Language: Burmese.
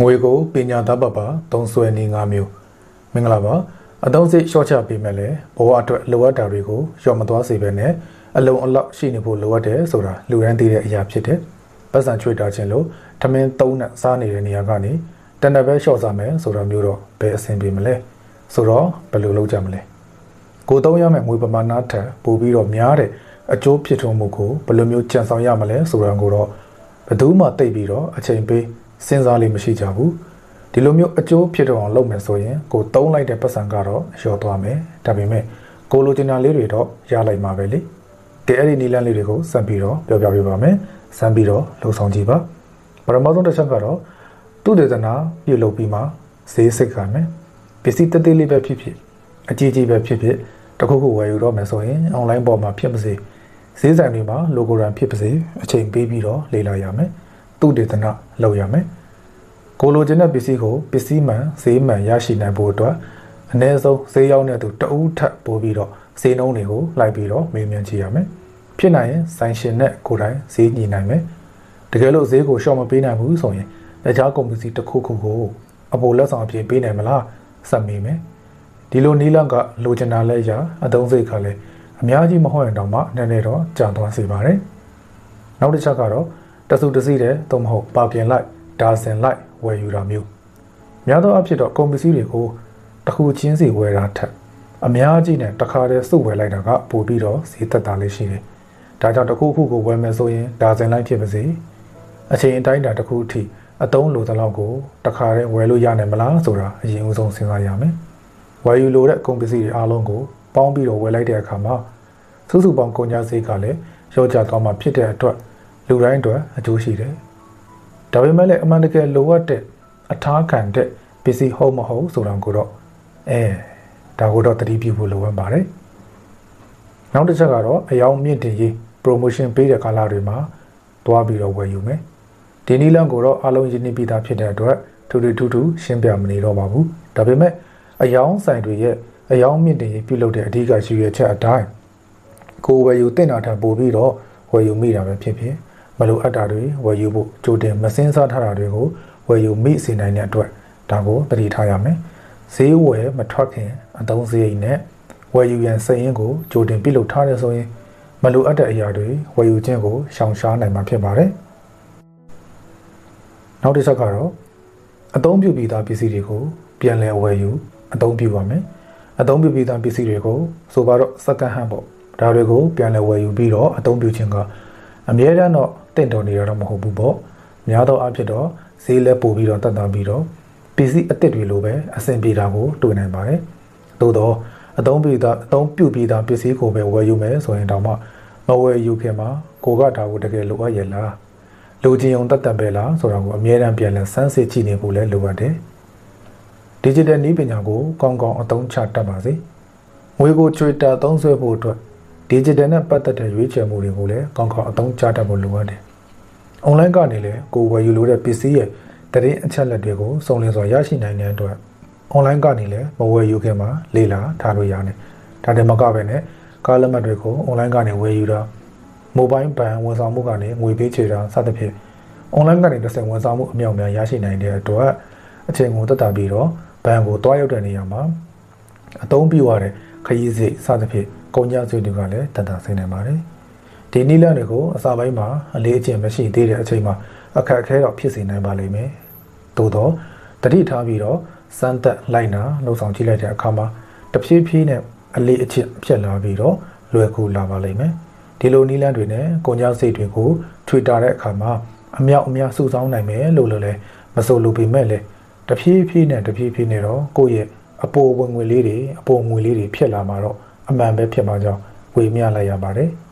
ငွေကိုပညာသားပပသုံးဆွဲနေ၅မျိုးမင်္ဂလာပါအသုံးစိတ်ရှော့ချပေးမယ်လေဘဝအတွက်လိုအပ်တာတွေကိုလျော့မသွားစေဘဲနဲ့အလုံးအလောက်ရှိနေဖို့လိုအပ်တယ်ဆိုတာလူတိုင်းသိတဲ့အရာဖြစ်တယ်ပတ်စံချွေတာခြင်းလို့ထမင်းသုံးနဲ့စားနေတဲ့နေရာကနေတန်တပဲလျှော့စားမယ်ဆိုတာမျိုးတော့ဘယ်အဆင်ပြေမလဲဆိုတော့ဘယ်လိုလုပ်ကြမလဲကိုသုံးရမယ့်ငွေပမာဏထက်ပိုပြီးတော့များတဲ့အကျိုးဖြစ်ထွန်းမှုကိုဘယ်လိုမျိုးကြံဆောင်ရမလဲဆိုတာကိုတော့ဘယ်သူမှသိပြီးတော့အချိန်ပေး စဉ်းစားလိမ့်မရှိကြဘူးဒီလိုမျိုးအကျိုးဖြစ်တော့အောင်လုပ်မယ်ဆိုရင်ကိုသုံးလိုက်တဲ့ပတ်စံကတော့လျော့သွားမယ်ဒါပေမဲ့ကိုလိုချင်တာလေးတွေတော့ရလိုက်မှာပဲလေကဲအဲ့ဒီနီလန်းလေးတွေကိုစမ်းပြီးတော့ပြောပြပေးပါမယ်စမ်းပြီးတော့လှုပ်ဆောင်ကြည့်ပါပထမဆုံးတစ်ချက်ကတော့သူတေသနာပြုလုပ်ပြီးမှဈေးစိတ်ခံမယ်ပစ္စည်းတသေးလေးပဲဖြစ်ဖြစ်အကြီးကြီးပဲဖြစ်ဖြစ်တခုခုဝယ်ယူတော့မယ်ဆိုရင် online ပေါ်မှာဖြစ်ပါစေဈေးဆိုင်တွေမှာ logo ရန်ဖြစ်ပါစေအချိန်ပေးပြီးတော့လေ့လာရမယ် သူတေသနာလုပ်ရမယ်ကိုလိုချင်တဲ့ပစ္စည်းကိုပစ္စည်းမှန်ဈေးမှန်ရရှိနိုင်ဖို့အတွက်အ ਨੇ ဆုံးဈေးရောက်တဲ့သူတအူးထပ်ပို့ပြီးတော့ဈေးနှုန်းတွေကိုလိုက်ပြီးတော့မေးမြန်းကြည့်ရမယ်ဖြစ်နိုင်ရင်ဆိုင်ရှင်နဲ့ကိုယ်တိုင်ဈေးညီနိုင်မယ်တကယ်လို့ဈေးကိုရှော့မပေးနိုင်ဘူးဆိုရင်တခြားကုမ္ပဏီတစ်ခုခုကိုအပေါ်လက်ဆောင်အဖြစ်ပေးနိုင်မလားစက်မေးမယ်ဒီလိုနီးလန့်ကလိုချင်တာလဲရအသုံးစိတ်ကလည်းအများကြီးမဟုတ်ရင်တော့မှနည်းနည်းတော့ကြာသွားစေပါတယ်နောက်တစ်ချက်ကတော့ တဆူတစီတဲ့သို့မဟုတ်ပါကင်လိုက်ဒါဇင်လိုက်ဝယ်ယူတာမျိုးများသောအားဖြင့်တော့ကုန်ပစ္စည်းတွေကိုတစ်ခုချင်းစီဝယ်တာထက်အများကြီးနဲ့တစ်ခါတည်းစုဝယ်လိုက်တာကပိုပြီးတော့ဈေးသက်သာလေးရှိတယ်။ဒါကြောင့်တစ်ခုခုကိုဝယ်မယ်ဆိုရင်ဒါဇင်လိုက်ဖြစ်ပါစေ။အချိန်အတိုင်းတာတစ်ခုအထိအတုံးလိုသလောက်ကိုတစ်ခါတည်းဝယ်လို့ရနိုင်မလားဆိုတာအရင်ဦးဆုံးစဉ်းစားရမယ်။ဝယ်ယူလိုတဲ့ကုန်ပစ္စည်းတွေအားလုံးကိုပေါင်းပြီးတော့ဝယ်လိုက်တဲ့အခါမှာစုစုပေါင်းကုန်ကျစရိတ်ကလည်းရောကျသွားမှဖြစ်တဲ့အတွက် လူတိုင်းအတွက်အကျိုးရှိတယ်။ဒါပေမဲ့လည်းအမှန်တကယ်လိုအပ်တဲ့အထားခံတဲ့ပစ္စည်းဟုတ်မဟုတ်ဆိုတာကိုတော့အဲဒါကိုတော့တတိပြုဖို့လိုအပ်ပါတယ်။နောက်တစ်ချက်ကတော့အယောင်မြင့်တင်ရေး promotion ပေးတဲ့ကာလတွေမှာတွားပြီးတော့ဝယ်ယူမယ်။ဒီနည်းလမ်းကိုတော့အလုံးရင်းနှီးပြီးသားဖြစ်တဲ့အတွက်ထူထူထူထူရှင်းပြမနေတော့ပါဘူး။ဒါပေမဲ့အယောင်ဆိုင်တွေရဲ့အယောင်မြင့်တင်ရေးပြုလုပ်တဲ့အဓိကရှိရချက်အတိုင်းကိုဝယ်ယူတင်တာထပ်ပို့ပြီးတော့ဝယ်ယူမိတာပဲဖြစ်ဖြစ် မလိုအပ်တာတွေဝယ်ယူဖို့ကြိုတင်မစင်းစားထားတာတွေကိုဝယ်ယူမိစေနိုင်တဲ့အတွက်ဒါကိုသတိထားရမယ်ဈေးဝယ်မထွက်ခင်အသုံးစရိတ်နဲ့ဝယ်ယူရန်စည်ရင်းကိုကြိုတင်ပြုလုပ်ထားတယ်ဆိုရင်မလိုအပ်တဲ့အရာတွေဝယ်ယူခြင်းကိုရှောင်ရှားနိုင်မှာဖြစ်ပါတယ်နောက်တစ်ချက်ကတော့အသုံးပြုပြီးသားပစ္စည်းတွေကိုပြန်လည်ဝယ်ယူအသုံးပြုပါမယ်အသုံးပြုပြီးသားပစ္စည်းတွေကိုဆိုပါတော့ second hand ပေါ့ဒါတွေကိုပြန်လည်ဝယ်ယူပြီးတော့အသုံးပြုခြင်းကအမြဲတမ်းတော့ တင့်တော်နေရတော့မဟုတ်ဘူးပေါ့များသောအားဖြင့်တော့ဈေးလဲပို့ပြီးတော့တတ်တာပြီးတော့ပစ္စည်းအစ်စ်တွေလိုပဲအဆင်ပြေတာကိုတွေ့နိုင်ပါတယ်သို့တော့အသုံးပြုတာအသုံးပြုပြီးသားပစ္စည်းကိုပဲဝယ်ယူမယ်ဆိုရင်တော့မှမဝယ်ယူခင်မှာကိုကဒါကိုတကယ်လိုအပ်ရဲ့လားလိုချင်ုံတတ်တတ်ပဲလားဆိုတာကိုအမြဲတမ်းပြန်လည်စမ်းစစ်ကြည့်နေဖို့လည်းလိုအပ်တယ်ဒီဂျစ်တယ်နည်းပညာကိုကောင်းကောင်းအသုံးချတတ်ပါစေငွေကိုချွေတာသုံးဆွဲဖို့အတွက် digital နဲ့ပတ်သက်တဲ့ရွေးချယ်မှုတွေကိုလည်းကောင်းကောင်းအသုံးချတတ်ဖို့လိုအပ်တယ်။ online ကနေလည်းကိုဝယ်ယူလို့တဲ့ပစ္စည်းရဲ့တရင်အချက်လက်တွေကိုစုံလင်စွာရရှိနိုင်တဲ့အတွက် online ကနေလည်းမဝယ်ယူခင်မှာလေ့လာထားလို့ရတယ်။ဒါတည်းမကပဲနဲ့ကားလက်မှတ်တွေကို online ကနေဝယ်ယူတာ mobile ဘဏ်ဝန်ဆောင်မှုကနေငွေပေးချေတာစသဖြင့် online ကနေတစ်ဆင့်ဝန်ဆောင်မှုအမြောက်များရရှိနိုင်တဲ့အတွက်အချိန်ကိုတက်တာပြီးတော့ဘဏ်ကိုတွားရောက်တဲ့နေရာမှာအသုံးပြုရတဲ့ခရီးစိတ်စသဖြင့်ကုန်ကြဆွေတွေကလည်းတန်တာဆိုင်နေပါတယ် ဒီနည်းလမ်းတွေကိုအစာပိုင်းမှာအလေးအကျင့်မရှိသေးတဲ့အချိန်မှာအခက်အခဲတော့ဖြစ်စေနိုင်ပါလိမ့်မယ်သို့တော့တတိထားပြီးတော့စမ်းသက်လိုက်နာလှုပ်ဆောင်ကြည့်လိုက်တဲ့အခါမှာတဖြည်းဖြည်းနဲ့အလေးအကျင့်ဖြစ်လာပြီးတော့လွယ်ကူလာပါလိမ့်မယ်ဒီလိုနည်းလမ်းတွေနဲ့ကုန်ကြစိတ်တွေကိုထွေတာတဲ့အခါမှာအမြောက်အများစုဆောင်းနိုင်မယ်လို့လည်းမဆိုလိုပေမဲ့လည်းတဖြည်းဖြည်းနဲ့တဖြည်းဖြည်းနဲ့တော့ကိုယ့်ရဲ့အပေါ်ဝင်ငွေလေးတွေအပေါ်ငွေလေးတွေဖြစ်လာမှာတော့အမှန်ပဲဖြစ်မှာကြောင့်ဝေမျှလိုက်ရပါတယ်။